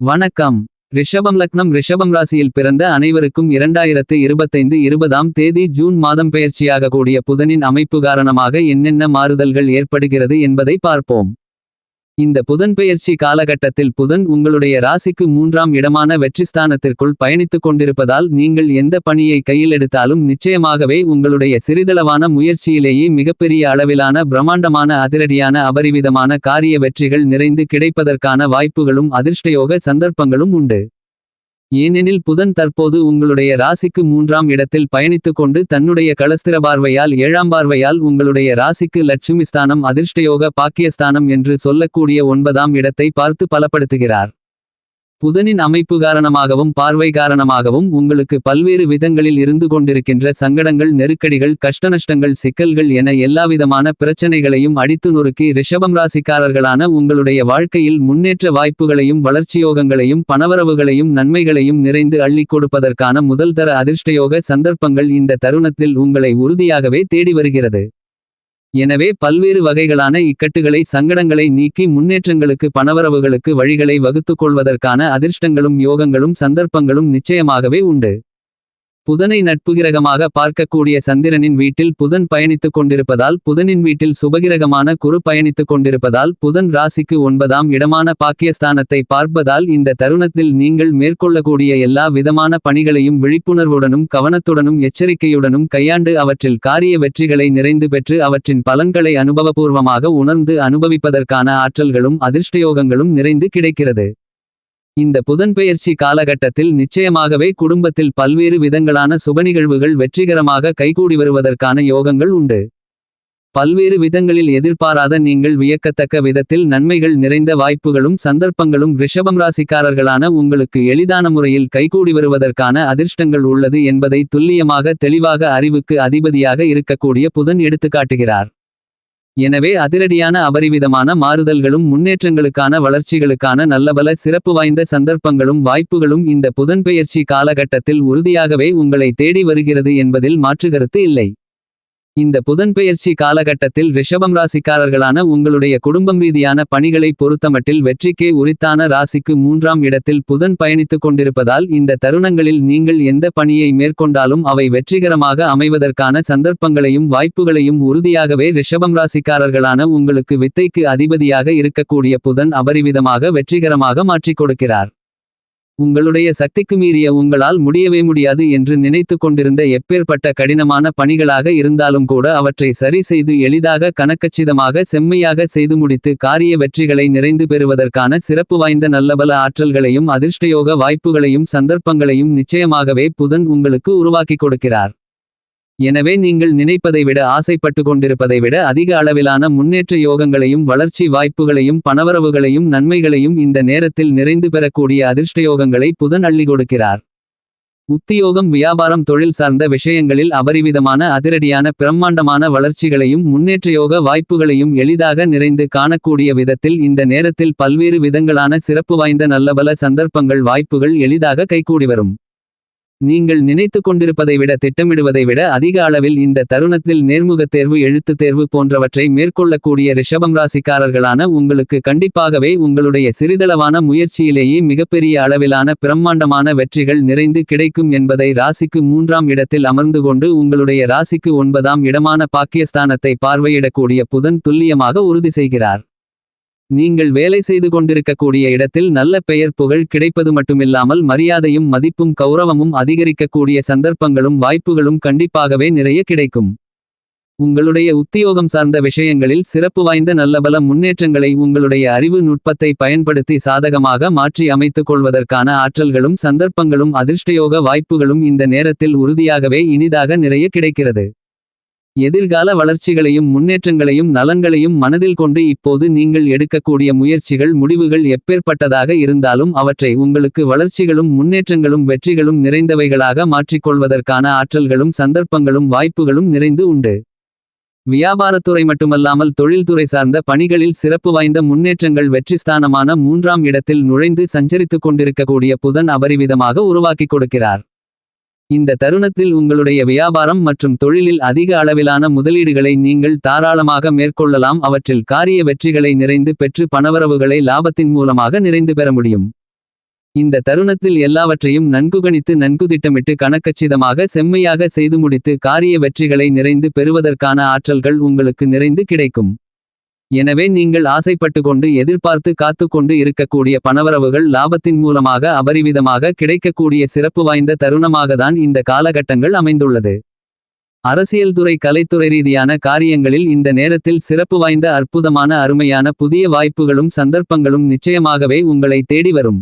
வணக்கம். ரிஷபம் லக்னம் ரிஷபம் ராசியில் பிறந்த அனைவருக்கும் இரண்டாயிரத்து இருபத்தைந்து இருபதாம் தேதி ஜூன் மாதம் பெயர்ச்சியாக கூடிய புதனின் அமைப்பு காரணமாக என்னென்ன மாறுதல்கள் ஏற்படுகிறது என்பதை பார்ப்போம். இந்த புதன் பெயர்ச்சி காலகட்டத்தில் புதன் உங்களுடைய ராசிக்கு மூன்றாம் இடமான வெற்றிஸ்தானத்திற்குள் பயணித்துக் கொண்டிருப்பதால் நீங்கள் எந்த பணியை கையில் எடுத்தாலும் நிச்சயமாகவே உங்களுடைய சிறிதளவான முயற்சியிலேயே மிகப்பெரிய அளவிலான பிரம்மாண்டமான அதிரடியான அபரிவிதமான காரிய வெற்றிகள் நிறைந்து கிடைப்பதற்கான வாய்ப்புகளும் அதிர்ஷ்டயோக சந்தர்ப்பங்களும் உண்டு. ஏனெனில் புதன் தற்போது உங்களுடைய ராசிக்கு மூன்றாம் இடத்தில் பயணித்துக் கொண்டு தன்னுடைய களஸ்திர பார்வையால் ஏழாம் பார்வையால் உங்களுடைய ராசிக்கு லட்சுமி ஸ்தானம் அதிர்ஷ்டயோக பாக்கியஸ்தானம் என்று சொல்லக்கூடிய ஒன்பதாம் இடத்தை பார்த்து பலப்படுத்துகிறார். புதனின் அமைப்பு காரணமாகவும் பார்வை காரணமாகவும் உங்களுக்கு பல்வேறு விதங்களில் இருந்து கொண்டிருக்கின்ற சங்கடங்கள் நெருக்கடிகள் கஷ்டநஷ்டங்கள் சிக்கல்கள் என எல்லாவிதமான பிரச்சனைகளையும் அடித்து நொறுக்கி ரிஷபம் ராசிக்காரர்களான உங்களுடைய வாழ்க்கையில் முன்னேற்ற வாய்ப்புகளையும் வளர்ச்சியோகங்களையும் பணவரவுகளையும் நன்மைகளையும் நிறைந்து அள்ளி கொடுப்பதற்கான முதல்தர அதிர்ஷ்டயோக சந்தர்ப்பங்கள் இந்த தருணத்தில் உங்களை உறுதியாகவே தேடி வருகிறது. எனவே பல்வேறு வகைகளான இக்கட்டுகளை சங்கடங்களை நீக்கி முன்னேற்றங்களுக்கு பணவரவுகளுக்கு வழிகளை வகுத்துக் கொள்வதற்கான அதிர்ஷ்டங்களும் யோகங்களும் சந்தர்ப்பங்களும் நிச்சயமாகவே உண்டு. புதனை நட்புகிரகமாக பார்க்கக்கூடிய சந்திரனின் வீட்டில் புதன் பயணித்துக் கொண்டிருப்பதால் புதனின் வீட்டில் சுபகிரகமான குரு பயணித்துக் கொண்டிருப்பதால் புதன் ராசிக்கு ஒன்பதாம் இடமான பாக்கியஸ்தானத்தை பார்ப்பதால் இந்த தருணத்தில் நீங்கள் மேற்கொள்ளக்கூடிய எல்லா விதமான பணிகளையும் விழிப்புணர்வுடனும் கவனத்துடனும் எச்சரிக்கையுடனும் கையாண்டு அவற்றில் காரிய வெற்றிகளை நிறைந்து பெற்று அவற்றின் பலன்களை அனுபவபூர்வமாக உணர்ந்து அனுபவிப்பதற்கான ஆற்றல்களும் அதிர்ஷ்டயோகங்களும் நிறைந்து கிடைக்கிறது. இந்த புதன்பெயர்ச்சி காலகட்டத்தில் நிச்சயமாகவே குடும்பத்தில் பல்வேறு விதங்களான சுபநிகழ்வுகள் வெற்றிகரமாக கைகூடி வருவதற்கான யோகங்கள் உண்டு. பல்வேறு விதங்களில் எதிர்பாராத நீங்கள் வியக்கத்தக்க விதத்தில் நன்மைகள் நிறைந்த வாய்ப்புகளும் சந்தர்ப்பங்களும் ரிஷபம் ராசிக்காரர்களான உங்களுக்கு எளிதான முறையில் கைகூடி வருவதற்கான அதிர்ஷ்டங்கள் உள்ளது என்பதை துல்லியமாக தெளிவாக அறிவுக்கு அதிபதியாக இருக்கக்கூடிய புதன் எடுத்துக்காட்டுகிறார். எனவே அதிரடியான அபரிவிதமான மாறுதல்களும் முன்னேற்றங்களுக்கான வளர்ச்சிகளுக்கான நல்லபல சிறப்பு வாய்ந்த சந்தர்ப்பங்களும் வாய்ப்புகளும் இந்த புதன்பெயர்ச்சி காலகட்டத்தில் உறுதியாகவே உங்களை தேடி வருகிறது என்பதில் மாற்றுகருத்து இல்லை. இந்த புதன்பெயர்ச்சி காலகட்டத்தில் ரிஷபம் ராசிக்காரர்களான உங்களுடைய குடும்பம் ரீதியான பணிகளை பொறுத்தமட்டில் வெற்றிக்கே உரித்தான ராசிக்கு மூன்றாம் இடத்தில் புதன் பயணித்துக் கொண்டிருப்பதால் இந்த தருணங்களில் நீங்கள் எந்த பணியை மேற்கொண்டாலும் அவை வெற்றிகரமாக அமைவதற்கான சந்தர்ப்பங்களையும் வாய்ப்புகளையும் உறுதியாகவே ரிஷபம் ராசிக்காரர்களான உங்களுக்கு வித்தைக்கு அதிபதியாக இருக்கக்கூடிய புதன் அபரிவிதமாக வெற்றிகரமாக மாற்றிக் கொடுக்கிறார். உங்களுடைய சக்திக்கு மீறிய உங்களால் முடியவே முடியாது என்று நினைத்து கொண்டிருந்த எப்பேற்பட்ட கடினமான பணிகளாக இருந்தாலும் கூட அவற்றை சரி செய்து எளிதாக கணக்கச்சிதமாக செம்மையாக செய்து முடித்து காரிய வெற்றிகளை நிறைந்து பெறுவதற்கான சிறப்பு வாய்ந்த நல்லபல ஆற்றல்களையும் அதிர்ஷ்டயோக வாய்ப்புகளையும் சந்தர்ப்பங்களையும் நிச்சயமாகவே புதன் உங்களுக்கு உருவாக்கி கொடுக்கிறார். எனவே நீங்கள் நினைப்பதை விட ஆசைப்பட்டு கொண்டிருப்பதை விட அதிக அளவிலான முன்னேற்ற யோகங்களையும் வளர்ச்சி வாய்ப்புகளையும் பணவரவுகளையும் நன்மைகளையும் இந்த நேரத்தில் நிறைந்து பெறக்கூடிய அதிர்ஷ்டயோகங்களை புதன் அள்ளி கொடுக்கிறார். உத்தியோகம் வியாபாரம் தொழில் சார்ந்த விஷயங்களில் அபரிவிதமான அதிரடியான பிரம்மாண்டமான வளர்ச்சிகளையும் முன்னேற்றயோக வாய்ப்புகளையும் எளிதாக நிறைந்து காணக்கூடிய விதத்தில் இந்த நேரத்தில் பல்வேறு விதங்களான சிறப்பு வாய்ந்த நல்லபல சந்தர்ப்பங்கள் வாய்ப்புகள் எளிதாக கைகூடி வரும். நீங்கள் நினைத்து கொண்டிருப்பதை விட திட்டமிடுவதை விட அதிக அளவில் இந்த தருணத்தில் நேர்முகத் தேர்வு எழுத்துத் தேர்வு போன்றவற்றை மேற்கொள்ளக்கூடிய ரிஷபம் ராசிக்காரர்களான உங்களுக்கு கண்டிப்பாகவே உங்களுடைய சிறிதளவான முயற்சியிலேயே மிகப்பெரிய அளவிலான பிரம்மாண்டமான வெற்றிகள் நிறைந்து கிடைக்கும் என்பதை ராசிக்கு மூன்றாம் இடத்தில் அமர்ந்து கொண்டு உங்களுடைய ராசிக்கு ஒன்பதாம் இடமான பாக்கியஸ்தானத்தை பார்வையிடக்கூடிய புதன் துல்லியமாக உறுதி செய்கிறார். நீங்கள் வேலை செய்து கொண்டிருக்கக்கூடிய இடத்தில் நல்ல பெயர் புகழ் கிடைப்பது மட்டுமில்லாமல் மரியாதையும் மதிப்பும் கௌரவமும் அதிகரிக்கக்கூடிய சந்தர்ப்பங்களும் வாய்ப்புகளும் கண்டிப்பாகவே நிறைய கிடைக்கும். உங்களுடைய உத்தியோகம் சார்ந்த விஷயங்களில் சிறப்பு வாய்ந்த நல்லபல முன்னேற்றங்களை உங்களுடைய அறிவு நுட்பத்தை பயன்படுத்தி சாதகமாக மாற்றி அமைத்துக் கொள்வதற்கான ஆற்றல்களும் சந்தர்ப்பங்களும் அதிர்ஷ்டயோக வாய்ப்புகளும் இந்த நேரத்தில் உறுதியாகவே இனிதாக நிறைய கிடைக்கிறது. எதிர்கால வளர்ச்சிகளையும் முன்னேற்றங்களையும் நலன்களையும் மனதில் கொண்டு இப்போது நீங்கள் எடுக்கக்கூடிய முயற்சிகள் முடிவுகள் எப்பேற்பட்டதாக இருந்தாலும் அவற்றை உங்களுக்கு வளர்ச்சிகளும் முன்னேற்றங்களும் வெற்றிகளும் நிறைந்தவைகளாக மாற்றிக்கொள்வதற்கான ஆற்றல்களும் சந்தர்ப்பங்களும் வாய்ப்புகளும் நிறைந்து உண்டு. வியாபாரத்துறை மட்டுமல்லாமல் தொழில்துறை சார்ந்த பணிகளில் சிறப்பு வாய்ந்த முன்னேற்றங்கள் வெற்றிஸ்தானமான மூன்றாம் இடத்தில் நுழைந்து சஞ்சரித்துக் கொண்டிருக்கக்கூடிய புதன் அபரிவிதமாக உருவாக்கிக் கொடுக்கிறார். இந்த தருணத்தில் உங்களுடைய வியாபாரம் மற்றும் தொழிலில் அதிக அளவிலான முதலீடுகளை நீங்கள் தாராளமாக மேற்கொள்ளலாம் அவற்றில் காரிய வெற்றிகளை நிறைந்து பெற்று பணவரவுகளை லாபத்தின் மூலமாக நிறைந்து பெற முடியும் இந்த தருணத்தில் எல்லாவற்றையும் நன்கு கணித்து நன்கு திட்டமிட்டு கணக்கச்சிதமாக செம்மையாக செய்து முடித்து காரிய வெற்றிகளை நிறைந்து பெறுவதற்கான ஆற்றல்கள் உங்களுக்கு நிறைந்து கிடைக்கும். எனவே நீங்கள் ஆசைப்பட்டு கொண்டு எதிர்பார்த்து காத்து கொண்டு இருக்கக்கூடிய பணவரவுகள் லாபத்தின் மூலமாக அபரிவிதமாக கிடைக்கக்கூடிய சிறப்பு வாய்ந்த தருணமாகத்தான் இந்த காலகட்டங்கள் அமைந்துள்ளது. அரசியல்துறை கலைத்துறை ரீதியான காரியங்களில் இந்த நேரத்தில் சிறப்பு வாய்ந்த அற்புதமான அருமையான புதிய வாய்ப்புகளும் சந்தர்ப்பங்களும் நிச்சயமாகவே உங்களை தேடி வரும்.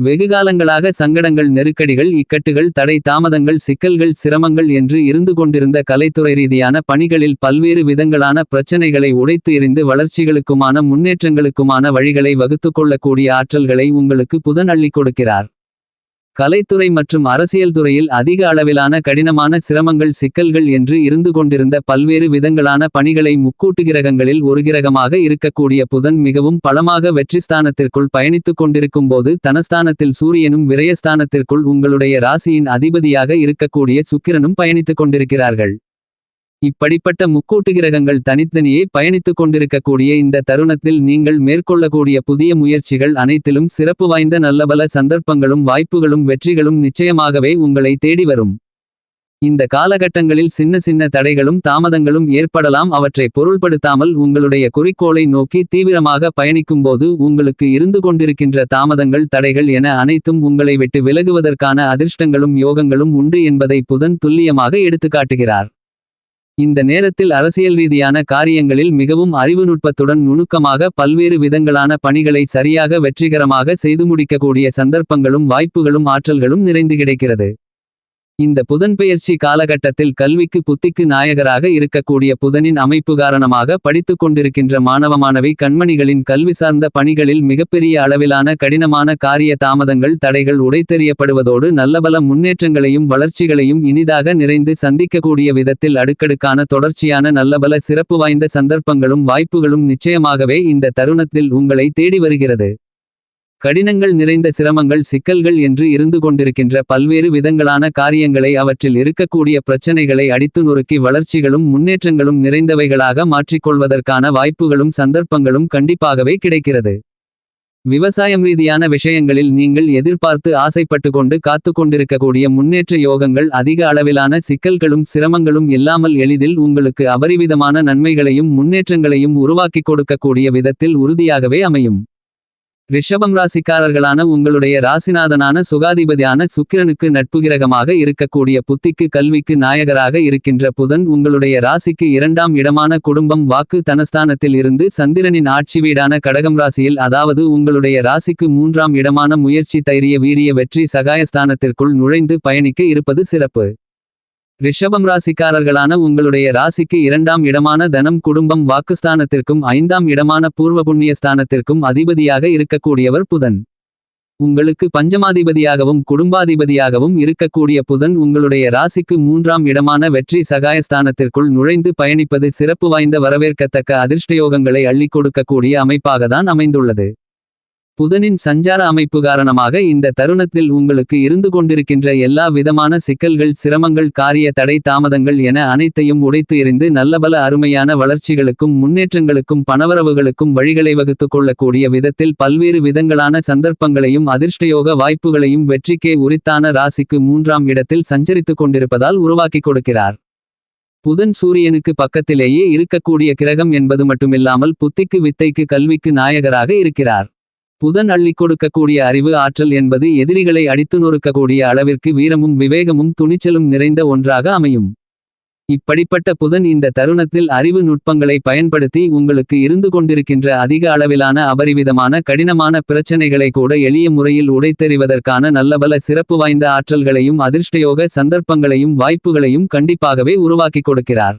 வெகுகாலங்களாக சங்கடங்கள் நெருக்கடிகள் இக்கட்டுகள் தடை தாமதங்கள் சிக்கல்கள் சிரமங்கள் என்று இருந்து கொண்டிருந்த கலைத்துறை ரீதியான பணிகளில் பல்வேறு விதங்களான பிரச்சனைகளை உடைத்து எறிந்து வளர்ச்சிகளுக்குமான முன்னேற்றங்களுக்குமான வழிகளை வகுத்து கொள்ளக்கூடிய ஆற்றல்களை உங்களுக்கு புதன் அள்ளிக் கொடுக்கிறார். கலைத்துறை மற்றும் அரசியல் துறையில் அதிக அளவிலான கடினமான சிரமங்கள் சிக்கல்கள் என்று இருந்து கொண்டிருந்த பல்வேறு விதங்களான பணிகளை முக்கூட்டு கிரகங்களில் ஒரு கிரகமாக இருக்கக்கூடிய புதன் மிகவும் பலமாக வெற்றிஸ்தானத்திற்குள் பயணித்துக் கொண்டிருக்கும்போது தனஸ்தானத்தில் சூரியனும் விரயஸ்தானத்திற்குள் உங்களுடைய ராசியின் அதிபதியாக இருக்கக்கூடிய சுக்கிரனும் பயணித்துக் கொண்டிருக்கிறார்கள். இப்படிப்பட்ட முக்கூட்டு கிரகங்கள் தனித்தனியே பயணித்துக் கொண்டிருக்கக்கூடிய இந்த தருணத்தில் நீங்கள் மேற்கொள்ளக்கூடிய புதிய முயற்சிகள் அனைத்திலும் சிறப்பு வாய்ந்த நல்லபல சந்தர்ப்பங்களும் வாய்ப்புகளும் வெற்றிகளும் நிச்சயமாகவே உங்களை தேடி வரும். இந்த காலகட்டங்களில் சின்ன சின்ன தடைகளும் தாமதங்களும் ஏற்படலாம் அவற்றை பொருள்படுத்தாமல் உங்களுடைய குறிக்கோளை நோக்கி தீவிரமாக பயணிக்கும்போது உங்களுக்கு இருந்து கொண்டிருக்கின்ற தாமதங்கள் தடைகள் என அனைத்தும் உங்களை விட்டு விலகுவதற்கான அதிர்ஷ்டங்களும் யோகங்களும் உண்டு என்பதை புதன் துல்லியமாக எடுத்துக்காட்டுகிறார். இந்த நேரத்தில் அரசியல் ரீதியான காரியங்களில் மிகவும் அறிவு நுட்பத்துடன் நுணுக்கமாக பல்வேறு விதங்களான பணிகளை சரியாக வெற்றிகரமாக செய்து முடிக்கக்கூடிய சந்தர்ப்பங்களும் வாய்ப்புகளும் ஆற்றல்களும் நிறைந்து கிடைக்கிறது. இந்த புதன்பெயர்ச்சி காலகட்டத்தில் கல்விக்கு புத்திக்கு நாயகராக இருக்கக்கூடிய புதனின் அமைப்பு காரணமாக படித்துக் கொண்டிருக்கின்ற மாணவ மாணவி கண்மணிகளின் கல்வி சார்ந்த பணிகளில் மிகப்பெரிய அளவிலான கடினமான காரிய தாமதங்கள் தடைகள் உடைத்தெறியப்படுவதோடு நல்லபல முன்னேற்றங்களையும் வளர்ச்சிகளையும் இனிதாக நிறைந்து சந்திக்கக்கூடிய விதத்தில் அடுக்கடுக்கான தொடர்ச்சியான நல்லபல சிறப்பு வாய்ந்த சந்தர்ப்பங்களும் வாய்ப்புகளும் நிச்சயமாகவே இந்த தருணத்தில் உங்களை தேடி வருகிறது. கடினங்கள் நிறைந்த சிரமங்கள் சிக்கல்கள் என்று இருந்து கொண்டிருக்கின்ற பல்வேறு விதங்களான காரியங்களை அவற்றில் இருக்கக்கூடிய பிரச்சனைகளை அடித்து நொறுக்கி வளர்ச்சிகளும் முன்னேற்றங்களும் நிறைந்தவைகளாக மாற்றிக்கொள்வதற்கான வாய்ப்புகளும் சந்தர்ப்பங்களும் கண்டிப்பாகவே கிடைக்கிறது. விவசாயம் ரீதியான விஷயங்களில் நீங்கள் எதிர்பார்த்து ஆசைப்பட்டு கொண்டு காத்து கொண்டிருக்கக்கூடிய முன்னேற்ற யோகங்கள் அதிக அளவிலான சிக்கல்களும் சிரமங்களும் இல்லாமல் எளிதில் உங்களுக்கு அபரிவிதமான நன்மைகளையும் முன்னேற்றங்களையும் உருவாக்கிக் கொடுக்கக்கூடிய விதத்தில் உறுதியாகவே அமையும். ரிஷபம் ராசிக்காரர்களான உங்களுடைய ராசிநாதனான சுகாதிபதியான சுக்கிரனுக்கு நட்புகிரகமாக இருக்கக்கூடிய புத்திக்கு கல்விக்கு நாயகராக இருக்கின்ற புதன் உங்களுடைய ராசிக்கு இரண்டாம் இடமான குடும்பம் வாக்கு தனஸ்தானத்தில் இருந்து சந்திரனின் ஆட்சி வீடான கடகம் ராசியில் அதாவது உங்களுடைய ராசிக்கு மூன்றாம் இடமான முயற்சி தைரிய வீரிய வெற்றி சகாயஸ்தானத்திற்குள் நுழைந்து பயணிக்க இருப்பது சிறப்பு. ரிஷபம் ராசிக்காரர்களான உங்களுடைய ராசிக்கு இரண்டாம் இடமான தனம் குடும்பம் வாக்குஸ்தானத்திற்கும் ஐந்தாம் இடமான பூர்வ புண்ணிய ஸ்தானத்திற்கும் அதிபதியாக இருக்கக்கூடியவர் புதன். உங்களுக்கு பஞ்சமாதிபதியாகவும் குடும்பாதிபதியாகவும் இருக்கக்கூடிய புதன் உங்களுடைய ராசிக்கு மூன்றாம் இடமான வெற்றி சகாயஸ்தானத்திற்குள் நுழைந்து பயணிப்பது சிறப்பு வாய்ந்த வரவேற்கத்தக்க அதிர்ஷ்டயோகங்களை அள்ளிக் கொடுக்கக்கூடிய அமைப்பாகத்தான் அமைந்துள்ளது. புதனின் சஞ்சார அமைப்பு காரணமாக இந்த தருணத்தில் உங்களுக்கு இருந்து கொண்டிருக்கின்ற எல்லா விதமான சிக்கல்கள் சிரமங்கள் காரிய தடை தாமதங்கள் என அனைத்தையும் உடைத்து எறிந்து நல்லபல அருமையான வளர்ச்சிகளுக்கும் முன்னேற்றங்களுக்கும் பணவரவுகளுக்கும் வழிகளை வகுத்துக் கொள்ளக்கூடிய விதத்தில் பல்வேறு விதங்களான சந்தர்ப்பங்களையும் அதிர்ஷ்டயோக வாய்ப்புகளையும் வெற்றிக்கே உரித்தான ராசிக்கு மூன்றாம் இடத்தில் சஞ்சரித்துக் கொண்டிருப்பதால் உருவாக்கிக் கொடுக்கிறார். புதன் சூரியனுக்கு பக்கத்திலேயே இருக்கக்கூடிய கிரகம் என்பது மட்டுமில்லாமல் புத்திக்கு வித்தைக்கு கல்விக்கு நாயகராக இருக்கிறார். புதன் அள்ளிக் கொடுக்கக்கூடிய அறிவு ஆற்றல் என்பது எதிரிகளை அடித்து நொறுக்கக்கூடிய அளவிற்கு வீரமும் விவேகமும் துணிச்சலும் நிறைந்த ஒன்றாக அமையும். இப்படிப்பட்ட புதன் இந்த தருணத்தில் அறிவு நுட்பங்களை பயன்படுத்தி உங்களுக்கு இருந்து கொண்டிருக்கின்ற அதிக அளவிலான அபரிவிதமான கடினமான பிரச்சனைகளை கூட எளிய முறையில் உடைத்தெறிவதற்கான நல்லபல சிறப்பு வாய்ந்த ஆற்றல்களையும் அதிர்ஷ்டயோக சந்தர்ப்பங்களையும் வாய்ப்புகளையும் கண்டிப்பாகவே உருவாக்கிக் கொடுக்கிறார்.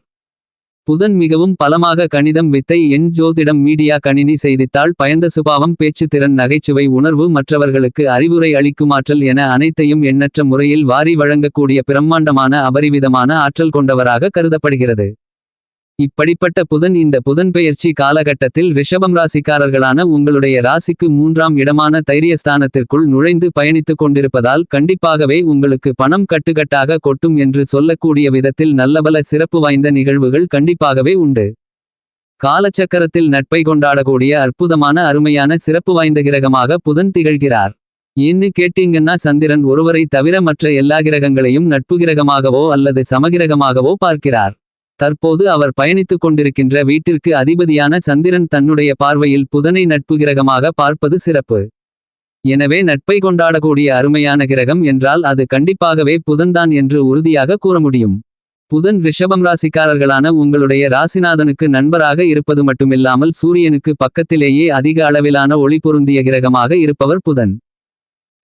புதன் மிகவும் பலமாக கணிதம் வித்தை எண் ஜோதிடம் மீடியா கணினி செய்தித்தாள் பயந்த சுபாவம் பேச்சு திறன் நகைச்சுவை உணர்வு மற்றவர்களுக்கு அறிவுரை அளிக்குமாற்றல் என அனைத்தையும் எண்ணற்ற முறையில் வாரி வழங்கக்கூடிய பிரம்மாண்டமான அபரிவிதமான ஆற்றல் கொண்டவராக கருதப்படுகிறது. இப்படிப்பட்ட புதன் இந்த புதன்பெயர்ச்சி காலகட்டத்தில் ரிஷபம் ராசிக்காரர்களான உங்களுடைய ராசிக்கு மூன்றாம் இடமான தைரியஸ்தானத்திற்குள் நுழைந்து பயணித்துக் கொண்டிருப்பதால் கண்டிப்பாகவே உங்களுக்கு பணம் கட்டுக்கட்டாக கொட்டும் என்று சொல்லக்கூடிய விதத்தில் நல்லபல சிறப்பு வாய்ந்த நிகழ்வுகள் கண்டிப்பாகவே உண்டு. காலச்சக்கரத்தில் நட்பை கொண்டாடக்கூடிய அற்புதமான அருமையான சிறப்பு வாய்ந்த கிரகமாக புதன் திகழ்கிறார். ஏன்னு கேட்டீங்கன்னா சந்திரன் ஒருவரை தவிர மற்ற எல்லா கிரகங்களையும் நட்பு கிரகமாகவோ அல்லது சமகிரகமாகவோ பார்க்கிறார் தற்போது அவர் பயணித்துக் கொண்டிருக்கின்ற வீட்டிற்கு அதிபதியான சந்திரன் தன்னுடைய பார்வையில் புதனை நட்பு கிரகமாக பார்ப்பது சிறப்பு. எனவே நட்பை கொண்டாடக்கூடிய அருமையான கிரகம் என்றால் அது கண்டிப்பாகவே புதன்தான் என்று உறுதியாக கூற முடியும். புதன் ரிஷபம் ராசிக்காரர்களான உங்களுடைய ராசிநாதனுக்கு நண்பராக இருப்பது மட்டுமில்லாமல் சூரியனுக்கு பக்கத்திலேயே அதிக அளவிலான ஒளி பொருந்திய கிரகமாக இருப்பவர் புதன்.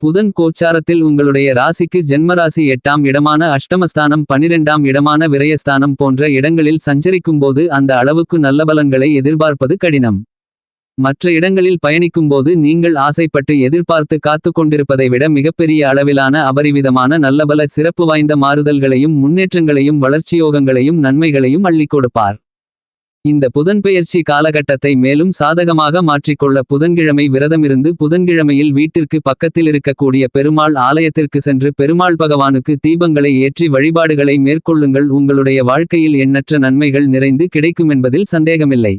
புதன் கோச்சாரத்தில் உங்களுடைய ராசிக்கு ஜென்மராசி எட்டாம் இடமான அஷ்டமஸ்தானம் பனிரெண்டாம் இடமான விரயஸ்தானம் போன்ற இடங்களில் சஞ்சரிக்கும்போது அந்த அளவுக்கு நல்ல பலன்களை எதிர்பார்ப்பது கடினம். மற்ற இடங்களில் பயணிக்கும்போது நீங்கள் ஆசைப்பட்டு எதிர்பார்த்து காத்து கொண்டிருப்பதை விட மிகப்பெரிய அளவிலான அபரிவிதமான நல்லபல சிறப்பு வாய்ந்த மாறுதல்களையும் முன்னேற்றங்களையும் வளர்ச்சியோகங்களையும் நன்மைகளையும் அள்ளிக் கொடுப்பார். இந்த புதன்பெயர்ச்சி காலகட்டத்தை மேலும் சாதகமாக மாற்றிக்கொள்ள புதன்கிழமை விரதமிருந்து புதன்கிழமையில் வீட்டிற்கு பக்கத்தில் இருக்கக்கூடிய பெருமாள் ஆலயத்திற்கு சென்று பெருமாள் பகவானுக்கு தீபங்களை ஏற்றி வழிபாடுகளை மேற்கொள்ளுங்கள். உங்களுடைய வாழ்க்கையில் எண்ணற்ற நன்மைகள் நிறைந்து கிடைக்கும் என்பதில் சந்தேகமில்லை.